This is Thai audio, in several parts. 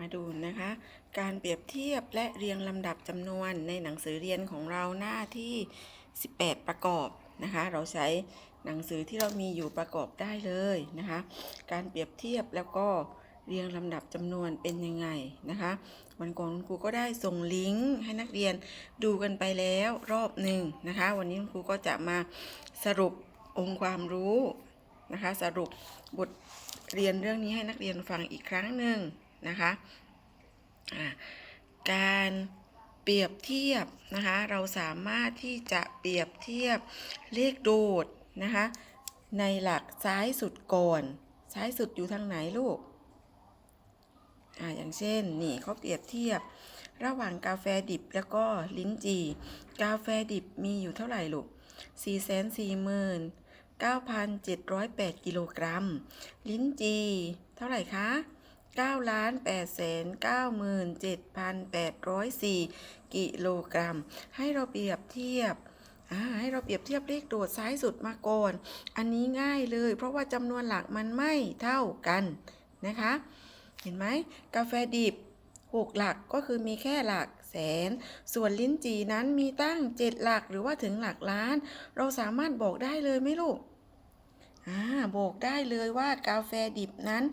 มาดูนะคะ การเปรียบเทียบและเรียงลำดับจำนวนในหนังสือเรียนของเราหน้าที่ 18 ประกอบนะคะ เราใช้หนังสือที่เรามีอยู่ประกอบได้เลยนะคะ การเปรียบเทียบแล้วก็เรียงลำดับจำนวนเป็นยังไงนะคะวันก่อนคุณครูก็ได้ส่งลิงก์ให้นักเรียนดูกันไปแล้วรอบหนึ่งนะคะ วันนี้คุณครูก็จะมาสรุปองค์ความรู้นะคะ สรุปบทเรียนเรื่องนี้ให้นักเรียนฟังอีกครั้งหนึ่ง นะคะการเปรียบเทียบนะคะ เราสามารถที่จะเปรียบเทียบเลขโดดนะคะ ในหลักซ้ายสุดก่อน ซ้ายสุดอยู่ทางไหนลูกอ่าอย่างเช่นนี่เขาเปรียบเทียบ ระหว่างกาแฟดิบแล้วก็ลิ้นจี่ กาแฟดิบมีอยู่เท่าไหร่ลูก4 4 0 0 0 9,708 กิโลกรัม ลิ้นจี่เท่าไหร่คะ 9ล้าน8แสน97,804 กิโลกรัม ให้เราเปรียบเทียบให้เราเปรียบเทียบเลขโดดซ้ายสุดมาก่อน อันนี้ง่ายเลย เพราะว่าจำนวนหลักมันไม่เท่ากันนะคะ เห็นไหมกาแฟดิบ6หลักก็คือมีแค่หลักแสน ส่วนลิ้นจี่นั้นมีตั้ง7หลักหรือว่าถึงหลักล้าน เราสามารถบอกได้เลยไหมลูก อ่าบอกได้เลยว่ากาแฟดิบนั้น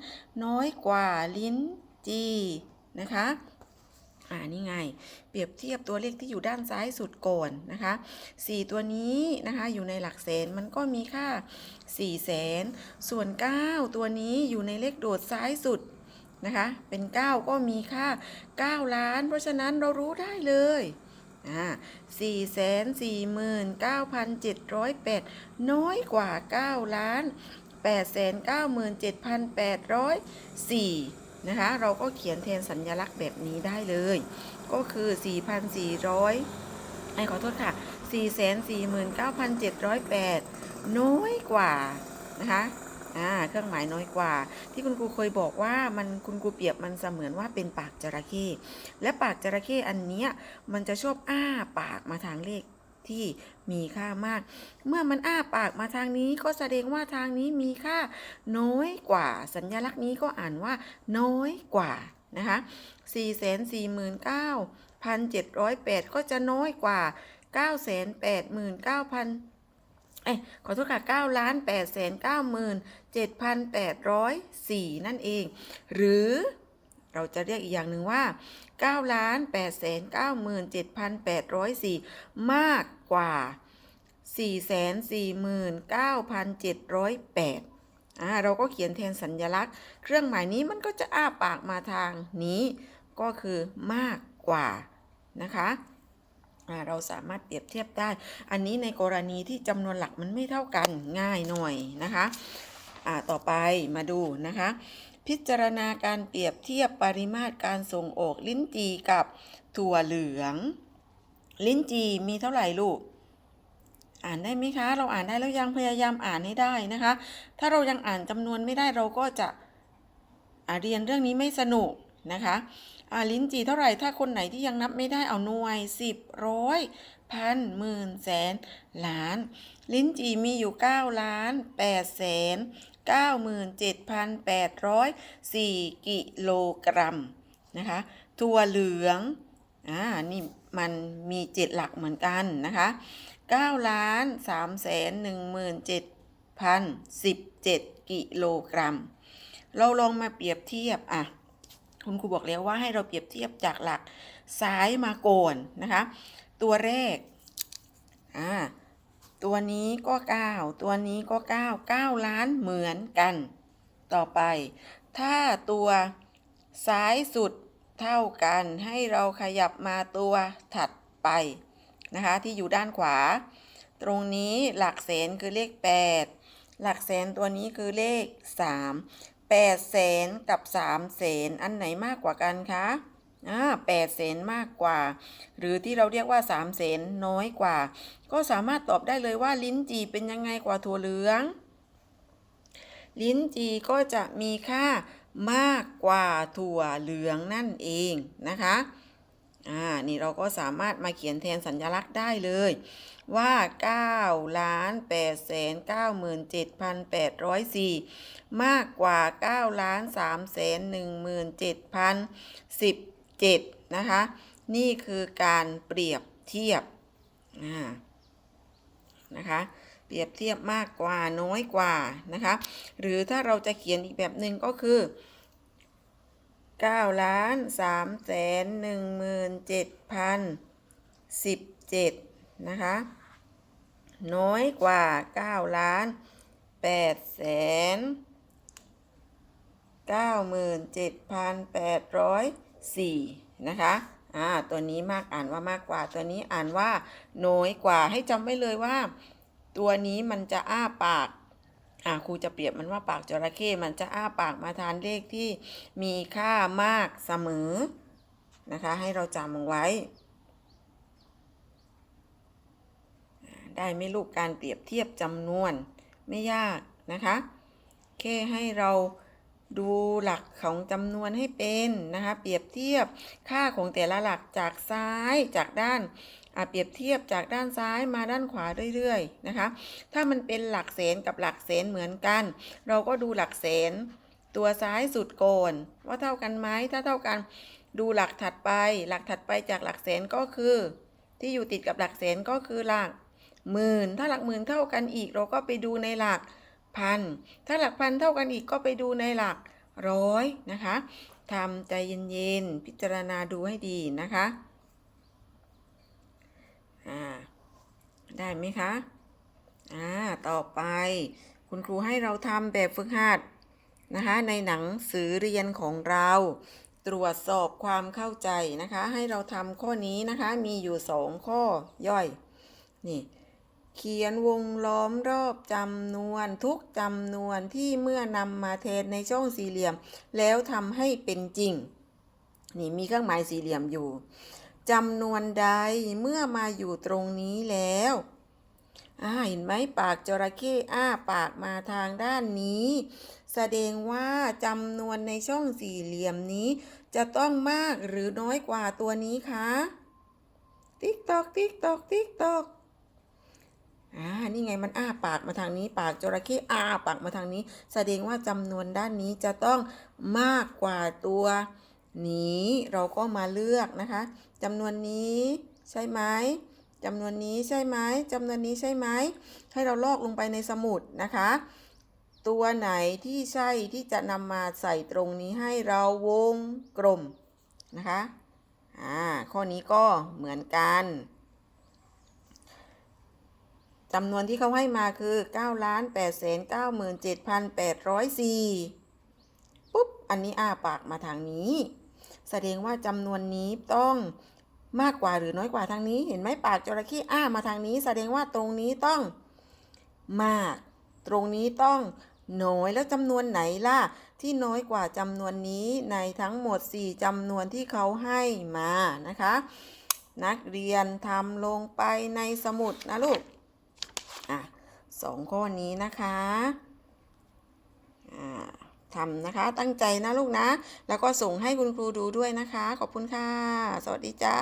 น้อยกว่าลิ้นจีนะคะอ่านี่ไง เปรียบเทียบตัวเลขที่อยู่ด้านซ้ายสุดก่อนนะคะ 4 ตัวนี้นะคะอยู่ในหลักแสนมันก็มีค่า4แสนส่วน 9 ตัวนี้อยู่ในเลขโดดซ้ายสุดนะคะ เป็น 9 ก็มีค่า 9 ล้าน เพราะฉะนั้นเรารู้ได้เลย อ่าสี่แสนสี่หมื่นเก้าพันเจ็ดร้อยแปดน้อยกว่าเก้าล้านแปดแสนเก้าหมื่นเจ็ดพันแปดร้อยสี่นะคะ เราก็เขียนแทนสัญลักษณ์แบบนี้ได้เลย ก็คือสี่พันสี่ร้อยไอ้ขอโทษค่ะสี่แสนสี่หมื่นเก้าพันเจ็ดร้อยแปดน้อยกว่านะคะ อ่าเครื่องหมายน้อยกว่า ที่คุณครูเคยบอกว่ามันคุณครูเปรียบมันเสมือนว่าเป็นปากจระเข้และปากจระเข้อันเนี้ยมันจะชอบอ้าปากมาทางเลขที่มีค่ามาก เมื่อมันอ้าปากมาทางนี้ก็แสดงว่าทางนี้มีค่าน้อยกว่า สัญลักษณ์นี้ก็อ่านว่าน้อยกว่านะคะ4 4 9 708 ก็จะน้อยกว่า 9 8 9 0 0 0 เอ้ขอโทษค่ะ9ล้าน8แสน9 7 8 0 4 นั่นเอง หรือเราจะเรียกอีกอย่างหนึ่งว่า9ล้าน8แสน9 7 8 0 4 มากกว่า 4,49,708อ่าเราก็เขียนแทนสัญลักษณ์ เครื่องหมายนี้มันก็จะอ้าปากมาทางนี้ ก็คือมากกว่านะคะ เราสามารถเปรียบเทียบได้ อันนี้ในกรณีที่จำนวนหลักมันไม่เท่ากันง่ายหน่อยนะคะอ่าต่อไปมาดูนะคะ พิจารณาการเปรียบเทียบปริมาตรการส่งออกลิ้นจีกับถั่วเหลือง ลิ้นจีมีเท่าไหร่ลูก อ่านได้ไหมคะ เราอ่านได้แล้วยังพยายามอ่านให้ได้นะคะ ถ้าเรายังอ่านจำนวนไม่ได้เราก็จะเรียนเรื่องนี้ไม่สนุก นะคะอ่าลิ้นจี่เท่าไหร่ถ้าคนไหนที่ยังนับไม่ได้เอาหน่วยสิบร้อยพันหมื่นแสนล้าน ลิ้นจี่มีอยู่ 9 ล้าน8แสน9 7 8 0 4 กิโลกรัมนะคะถั่วเหลืองอ่านี่มันมี7หลักเหมือนกันนะคะ9ล้าน3แสน1 7พัน17 กิโลกรัม เราลองมาเปรียบเทียบอะ คุณครูบอกแล้วว่าให้เราเปรียบเทียบจากหลักซ้ายมาก่อนนะคะ ตัวแรกอ่าตัวนี้ก็ 9 ตัวนี้ก็ 9 9 ล้านเหมือนกัน ต่อไป ถ้าตัวซ้ายสุดเท่ากันให้เราขยับมาตัวถัดไปนะคะที่อยู่ด้านขวา ตรงนี้หลักแสนคือเลข 8 หลักแสนตัวนี้คือเลข 3 8แสนกับ3แสนอันไหนมากกว่ากันคะอ่า8แสนมากกว่า หรือที่เราเรียกว่า3แสนน้อยกว่า ก็สามารถตอบได้เลยว่าลิ้นจี่เป็นยังไงกว่าถั่วเหลือง ลิ้นจี่ก็จะมีค่ามากกว่าถั่วเหลืองนั่นเองนะคะ อ่า นี่เราก็สามารถมาเขียนแทนสัญลักษณ์ได้เลย ว่า9ล้าน8แสน97,804 มากกว่า9ล้าน3แสน17,017 นะคะ นี่คือการเปรียบเทียบอ่านะคะ เปรียบเทียบมากกว่าน้อยกว่านะคะ หรือถ้าเราจะเขียนอีกแบบหนึ่งก็คือ เก้าล้านสามแสนหนึ่งหมื่นเจ็ดพันสิบเจ็ดนะคะ น้อยกว่าเก้าล้านแปดแสนเก้าหมื่นเจ็ดพันแปดร้อยสี่นะคะอ่าตัวนี้มากอ่านว่ามากกว่าตัวนี้อ่านว่าน้อยกว่าให้จำไว้เลยว่า ตัวนี้มันจะอ้าปาก ครูจะเปรียบมันว่าปากจระเข้มันจะอ้าปากมาทานเลขที่มีค่ามากเสมอนะคะ ให้เราจำเอาไว้ ได้ไม่ลูกการเปรียบเทียบจำนวนไม่ยากนะคะแค่ให้เราดูหลักของจำนวนให้เป็นนะคะ เปรียบเทียบค่าของแต่ละหลักจากซ้ายจากด้าน เปรียบเทียบจากด้านซ้ายมาด้านขวาเรื่อยๆนะคะ ถ้ามันเป็นหลักแสนกับหลักแสนเหมือนกัน เราก็ดูหลักแสนตัวซ้ายสุดก่อนว่าเท่ากันไหมถ้าเท่ากันดูหลักถัดไป หลักถัดไปจากหลักแสนก็คือ ที่อยู่ติดกับหลักแสนก็คือหลักหมื่นถ้าหลักหมื่นเท่ากันอีก เราก็ไปดูในหลักพัน ถ้าหลักพันเท่ากันอีกก็ไปดูในหลักร้อยนะคะทำใจเย็นๆ พิจารณาดูให้ดีนะคะ อ่าได้ไหมคะอ่าต่อไป คุณครูให้เราทำแบบฝึกหัดนะคะในหนังสือเรียนของเรา ตรวจสอบความเข้าใจนะคะ ให้เราทำข้อนี้นะคะมีอยู่สองข้อย่อยนี่เขียนวงล้อมรอบจำนวนทุกจำนวนที่เมื่อนำมาแทนในช่องสี่เหลี่ยม แล้วทำให้เป็นจริง นี่มีเครื่องหมายสี่เหลี่ยมอยู่ จำนวนใดเมื่อมาอยู่ตรงนี้แล้วอ่าเห็นไหมปากจระเข้อ้าปากมาทางด้านนี้ แสดงว่าจำนวนในช่องสี่เหลี่ยมนี้ จะต้องมากหรือน้อยกว่าตัวนี้คะติ๊กตอกติ๊กตอกติ๊กตอกอ่านี่ไงมันอ้าปากมาทางนี้ ปากจระเข้อ้าปากมาทางนี้ แสดงว่าจำนวนด้านนี้จะต้องมากกว่าตัว นี้เราก็มาเลือกนะคะจำนวนนี้ใช่ไหมจำนวนนี้ใช่ไหมจำนวนนี้ใช่ไหมให้เราลอกลงไปในสมุดนะคะ ตัวไหนที่ใช่ที่จะนำมาใส่ตรงนี้ให้เราวงกลมนะคะอ่าข้อนี้ก็เหมือนกันจำนวนที่เขาให้มาคือ9ล้าน8แสน97,804ปุ๊บ อันนี้อ้าปากมาทางนี้ แสดงว่าจำนวนนี้ต้องมากกว่าหรือน้อยกว่าทางนี้ เห็นไหมปากจระเข้อ้ามาทางนี้ แสดงว่าตรงนี้ต้องมาก ตรงนี้ต้องน้อยแล้วจำนวนไหนล่ะ ที่น้อยกว่าจำนวนนี้ในทั้งหมด 4จำนวนที่เขาให้มานะคะ นักเรียนทำลงไปในสมุดนะลูกอะสองข้อนี้นะคะอ่า ทำนะคะ ตั้งใจนะลูกนะ แล้วก็ส่งให้คุณครูดูด้วยนะคะ ขอบคุณค่ะ สวัสดีจ้า